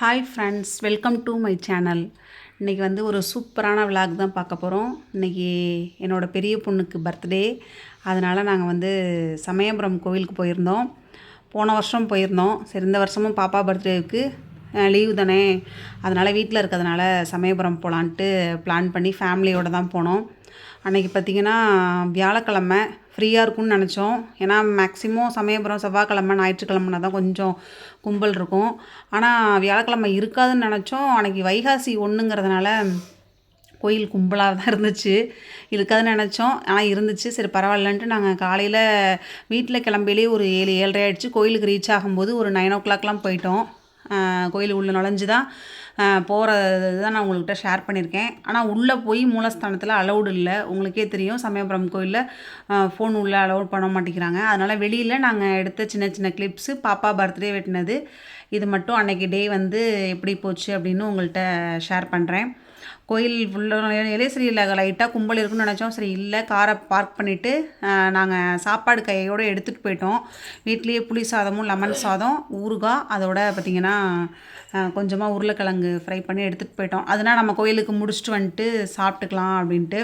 Hi friends welcome to my channel இன்றைக்கி வந்து ஒரு சூப்பரான விளாக் தான் பார்க்க போகிறோம் இன்றைக்கி என்னோடய பெரிய பொண்ணுக்கு பர்த்டே அதனால் நாங்கள் வந்து சமயபுரம் கோவிலுக்கு போயிருந்தோம். போன வருஷம் போயிருந்தோம். சரி இந்த வருஷமும் பாப்பா பர்த்டேவுக்கு லீவு தானே. அதனால் வீட்டில் இருக்கிறதுனால சமயபுரம் போகலான்ட்டு பிளான் பண்ணி ஃபேமிலியோடு தான் போனோம். அன்றைக்கி பார்த்திங்கன்னா வியாழக்கிழமை ஃப்ரீயாக இருக்கும்னு நினச்சோம். ஏன்னா மேக்ஸிமம் சமயபுரம் செவ்வாய்க்கிழமை ஞாயிற்றுக்கிழமைனா தான் கொஞ்சம் கும்பல் இருக்கும். ஆனால் வியாழக்கிழமை இருக்காதுன்னு நினச்சோம். அன்றைக்கி வைகாசி ஒன்றுங்கிறதுனால கோயில் கும்பலாக தான் இருந்துச்சு. இருக்காதுன்னு நினச்சோம். ஆனால் இருந்துச்சு. சரி பரவாயில்லன்ட்டு நாங்கள் காலையில் வீட்டில் கிளம்பிலே ஒரு ஏழு ஏழரை ஆகிடுச்சு கோயிலுக்கு ரீச் ஆகும்போது ஒரு நைன் ஓ கிளாக்லாம் போயிட்டோம். கோயில் உள்ளே நுழைஞ்சு தான் போகிறது தான் நான் உங்கள்கிட்ட ஷேர் பண்ணியிருக்கேன். ஆனால் உள்ளே போய் மூலஸ்தானத்தில் அலௌடு இல்லை. உங்களுக்கே தெரியும் சமயபுரம் கோயிலில் ஃபோன் உள்ளே அலௌட் பண்ண மாட்டேங்கிறாங்க. அதனால் வெளியில் நாங்கள் எடுத்த சின்ன சின்ன கிளிப்ஸு பாப்பா பர்த்டே வெட்டினது இது மட்டும் அன்றைக்கி டே வந்து எப்படி போச்சு அப்படின்னு உங்கள்கிட்ட ஷேர் பண்ணுறேன் கோயில் ஃபுல்லாக சரி இல்லை லைட்டாக கும்பல் இருக்குன்னு நினச்சோம். சரி இல்லை காரை பார்க் பண்ணிவிட்டு நாங்கள் சாப்பாடு கையோடு எடுத்துகிட்டு போயிட்டோம். வீட்லேயே புளி சாதமும் லெமன் சாதம் ஊறுகாய் அதோட பார்த்திங்கன்னா கொஞ்சமாக உருளைக்கிழங்கு ஃப்ரை பண்ணி எடுத்துகிட்டு போயிட்டோம். அதனால் நம்ம கோயிலுக்கு முடிச்சுட்டு வந்துட்டு சாப்பிட்டுக்கலாம் அப்படின்ட்டு.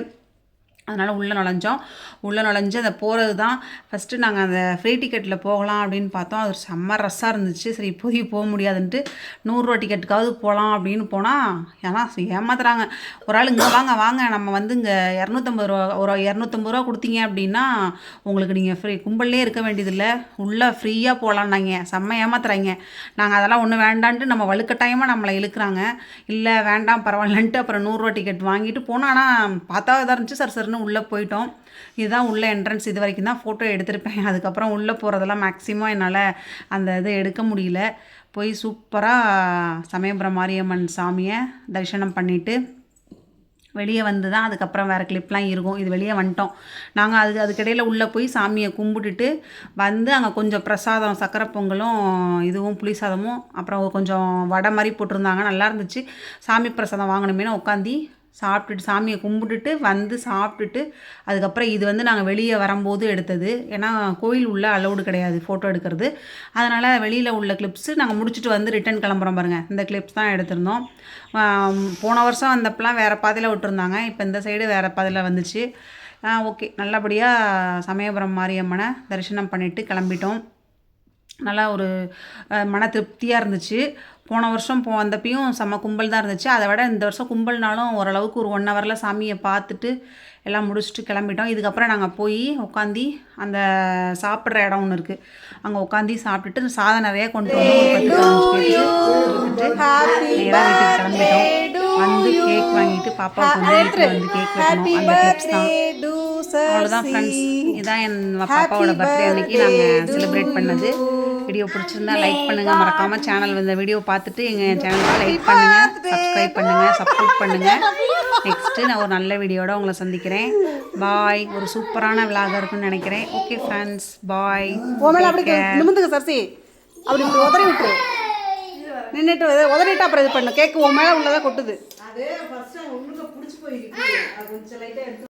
அதனால் உள்ளே நுழைஞ்சோம். உள்ளே நுழைஞ்சு அதை போகிறது தான் ஃபஸ்ட்டு நாங்கள் அந்த ஃப்ரீ டிக்கெட்டில் போகலாம் அப்படின்னு பார்த்தோம். அது செம்ம ரஸ்ஸாக இருந்துச்சு. சரி இப்போதைக்கு போக முடியாதுன்ட்டு நூறுரூவா டிக்கெட்டுக்காவது போகலாம் அப்படின்னு போனால் ஏன்னா ஏமாத்துறாங்க. ஒரு ஆள் இங்கே வாங்க வாங்க. நம்ம வந்து இங்கே இரநூத்தம்பது ரூபா ஒரு இரநூத்தம்பது ரூபா கொடுத்தீங்க அப்படின்னா உங்களுக்கு நீங்கள் ஃப்ரீ கும்பல்லே இருக்க வேண்டியதில்லை. உள்ளே ஃப்ரீயாக போகலான்னாங்க செம்ம ஏமாத்துறாங்க. நாங்கள் அதெல்லாம் ஒன்றும் வேண்டான்ட்டு நம்ம வலுக்கட்டாயமாக நம்மளை இழுக்கிறாங்க. இல்லை வேண்டாம் பரவாயில்லன்ட்டு அப்புறம் நூறுரூவா டிக்கெட் வாங்கிட்டு போனோம். ஆனால் பார்த்தா இதாக இருந்துச்சு சார் டக்குன்னு உள்ளே போயிட்டோம். இதுதான் உள்ள என்ட்ரன்ஸ் இது வரைக்கும் தான் ஃபோட்டோ எடுத்திருப்பேன். அதுக்கப்புறம் உள்ளே போகிறதெல்லாம் மேக்ஸிமம் என்னால் அந்த இது எடுக்க முடியல. போய் சூப்பராக சமயபுரம் மாரியம்மன் சாமியை தரிசனம் பண்ணிவிட்டு வெளியே வந்து தான் அதுக்கப்புறம் வேறு கிளிப்லாம் இருக்கும். இது வெளியே வந்துட்டோம். நாங்கள் அது அதுக்கிடையில் உள்ளே போய் சாமியை கும்பிட்டுட்டு வந்து அங்கே கொஞ்சம் பிரசாதம் சக்கரை பொங்கலும் இதுவும் புளிசாதமும் அப்புறம் கொஞ்சம் வடை மாதிரி போட்டிருந்தாங்க. நல்லா இருந்துச்சு. சாமி பிரசாதம் வாங்கணுமேனு உட்காந்து சாப்பிட்டுட்டு சாமியை கும்பிட்டுட்டு வந்து சாப்பிட்டுட்டு அதுக்கப்புறம் இது வந்து நாங்கள் வெளியே வரும்போது எடுத்தது. ஏன்னா கோயில் உள்ள அலௌடு கிடையாது ஃபோட்டோ எடுக்கிறது. அதனால் வெளியில் உள்ள கிளிப்ஸு நாங்கள் முடிச்சுட்டு வந்து ரிட்டன் கிளம்புறோம் பாருங்கள் இந்த கிளிப்ஸ் தான் எடுத்திருந்தோம். போன வருஷம் வந்தப்பெல்லாம் வேறு பாதையில் விட்டுருந்தாங்க. இப்போ இந்த சைடு வேறு பாதையில் வந்துச்சு. ஓகே நல்லபடியாக சமயபுரம் மாரியம்மனை தரிசனம் பண்ணிவிட்டு கிளம்பிட்டோம். நல்லா ஒரு மன திருப்தியாக இருந்துச்சு. போன வருஷம் போ வந்தப்பையும் செம்ம கும்பல் தான் இருந்துச்சு. அதை விட இந்த வருஷம் கும்பல்னாலும் ஓரளவுக்கு ஒரு ஒன் ஹவரில் சாமியை பார்த்துட்டு எல்லாம் முடிச்சுட்டு கிளம்பிட்டோம். இதுக்கப்புறம் நாங்கள் போய் உட்காந்து அந்த சாப்பிட்ற இடம் ஒன்று இருக்குது அங்கே உட்காந்து சாப்பிட்டுட்டு சாதம் நிறையா கொண்டு வந்து நேராக வீட்டுக்கு கிளம்பிட்டோம். வந்து கேக் வாங்கிட்டு பாப்பா வந்து வந்து கேக் வெட்டணும் அந்த கிளிப்ஸ் தான். அவ்வளோதான் ஃப்ரெண்ட்ஸ் இதுதான் என் பாப்பாவோட பர்த்டே அன்னைக்கு நாங்கள் செலிப்ரேட் பண்ணது. வீடியோ பிடிச்சிருந்தா லைக் பண்ணுங்கள் மறக்காமல் சேனல் இந்த வீடியோ பார்த்துட்டு எங்கள் சேனலுக்கு லைக் பண்ணுங்கள் சப்ஸ்கிரைப் பண்ணுங்கள் சப்போர்ட் பண்ணுங்கள் நெக்ஸ்ட்டு நான் ஒரு நல்ல வீடியோட உங்களை சந்திக்கிறேன். பாய் ஒரு சூப்பரான விலாக இருக்குன்னு நினைக்கிறேன். ஓகே ஃப்ரெண்ட்ஸ் பாய் நிமிந்துங்க சர்சி. அப்படி உதறி விட்டுரு. நின்றுட்டு உதறிட்டு அப்புறம் இது பண்ணு. கேக்கு உன் மேலே உள்ளதாக கொட்டுது. அது ஃபர்ஸ்ட் உள்ளுக்க பிடிச்சி போயிருக்கு. கொஞ்சம் லைட்டாக எடுத்து